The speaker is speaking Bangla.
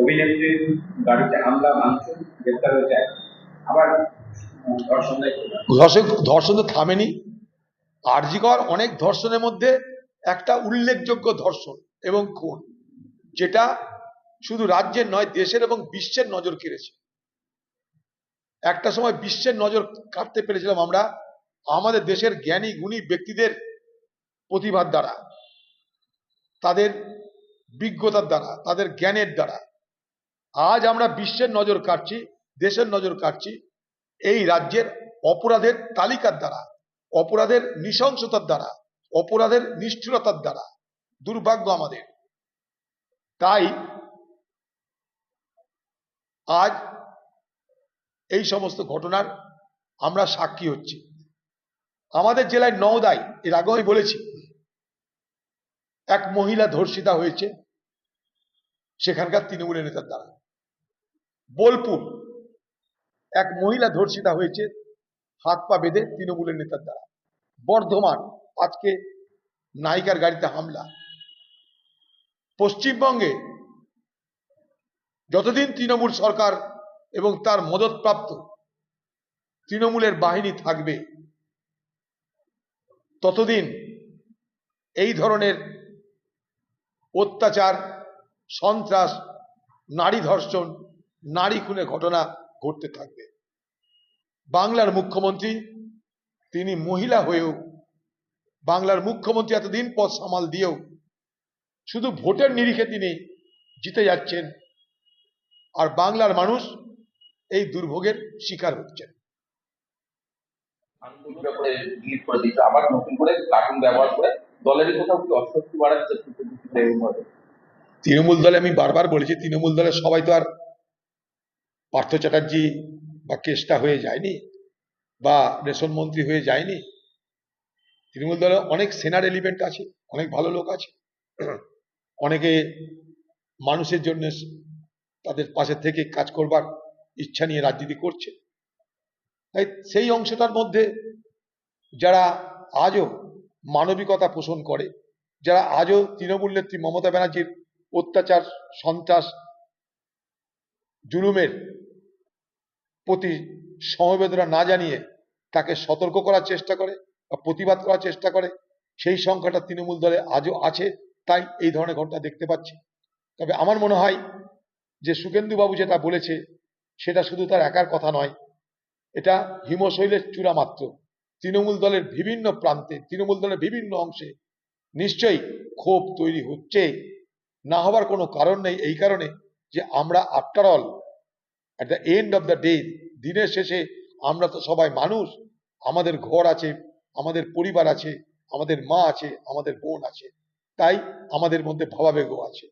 অভিনেত্রীর হামলা ভাঙচুর গ্রেপ্তার। আবার ধর্ষণ ধর্ষণ তো থামেনি। আরজিকর অনেক ধর্ষণের মধ্যে একটা উল্লেখযোগ্য ধর্ষণ এবং খুন, যেটা শুধু রাজ্যের নয়, দেশের এবং বিশ্বের নজর কেড়েছে। একটা সময় বিশ্বের নজর কাটতে পেরেছিলাম আমরা আমাদের দেশের জ্ঞানী, গুণী ব্যক্তিদের প্রতিভার দ্বারা। তাদের বিজ্ঞতার দ্বারা, তাদের জ্ঞানের দ্বারা। আজ আমরা বিশ্বের নজর কাটছি দেশের নজর কাটছি এই রাজ্যের অপরাধের তালিকার দ্বারা, অপরাধের নৃশংসতার দ্বারা, অপরাধের নিষ্ঠুরতার দ্বারা। দুর্ভাগ্য আমাদের। তাই আজ এই সমস্ত ঘটনার আমরা সাক্ষী হচ্ছি। আমাদের জেলায় নওদায়, এর আগে আমি বলেছি, এক মহিলা ধর্ষিতা হয়েছে। সেখানকার তৃণমূলের নেতার দ্বারা। বোলপুর, এক মহিলা ধর্ষিতা হয়েছে, হাত পা বেঁধে তৃণমূলের নেতার দ্বারা। বর্ধমান, আজকে নায়িকার গাড়িতে হামলা। পশ্চিমবঙ্গে যতদিন তৃণমূল সরকার এবং তার মদতপ্রাপ্ত তৃণমূলের বাহিনী থাকবে, ততদিন এই ধরনের অত্যাচার সন্ত্রাস, নারী ধর্ষণ, নারী খুনের ঘটনা ঘটতে থাকবে। বাংলার মুখ্যমন্ত্রী, তিনি মহিলা হয়েও, বাংলার মুখ্যমন্ত্রী এতদিন পদ সামাল দিয়েও, শুধু ভোটের নিরিখে তিনি জিতে যাচ্ছেন, আর বাংলার মানুষ এই দুর্ভোগের শিকার হচ্ছেন। আবার নতুন করে কার্টুন ব্যবহার করে দলেরই কোথাও কি অস্বস্তি বাড়াচ্ছে তৃণমূল দলে আমি বারবার বলেছি, তৃণমূল দলের সবাই তো আর পার্থ চ্যাটার্জি বা কেষ্টা হয়ে যায়নি বা রেশন মন্ত্রী হয়ে যায়নি। তৃণমূল দলে অনেক সেনার এলিমেন্ট আছে, অনেক ভালো লোক আছে। অনেকে মানুষের জন্য তাদের পাশে থেকে কাজ করবার ইচ্ছা নিয়ে রাজনীতি করছে। তাই সেই অংশটার মধ্যে যারা আজও মানবিকতা পোষণ করে, যারা আজও তৃণমূল নেত্রী মমতা ব্যানার্জির অত্যাচার, সন্ত্রাস, জুলুমের প্রতি সমবেদনা না জানিয়ে তাকে সতর্ক করার চেষ্টা করে বা প্রতিবাদ করার চেষ্টা করে, সেই সংখ্যাটা তৃণমূল দলে আজও আছে, তাই এই ধরনের ঘটনা দেখতে পাচ্ছি। তবে আমার মনে হয় যে সুকেন্দু বাবু যেটা বলেছে, সেটা শুধু তার একার কথা নয়, এটা হিমশৈলের চূড়া মাত্র। তৃণমূল দলের বিভিন্ন প্রান্তে, তৃণমূল দলের বিভিন্ন অংশে নিশ্চয়ই ক্ষোভ তৈরি হচ্ছে। না হবার কোনো কারণ নেই, এই কারণে যে আমরা after all at the end of the day দিনের শেষে আমরা তো সবাই মানুষ, আমাদের ঘর আছে, আমাদের পরিবার আছে, আমাদের মা আছে, আমাদের বোন আছে, তাই আমাদের মধ্যে ভাবাবেগও আছে।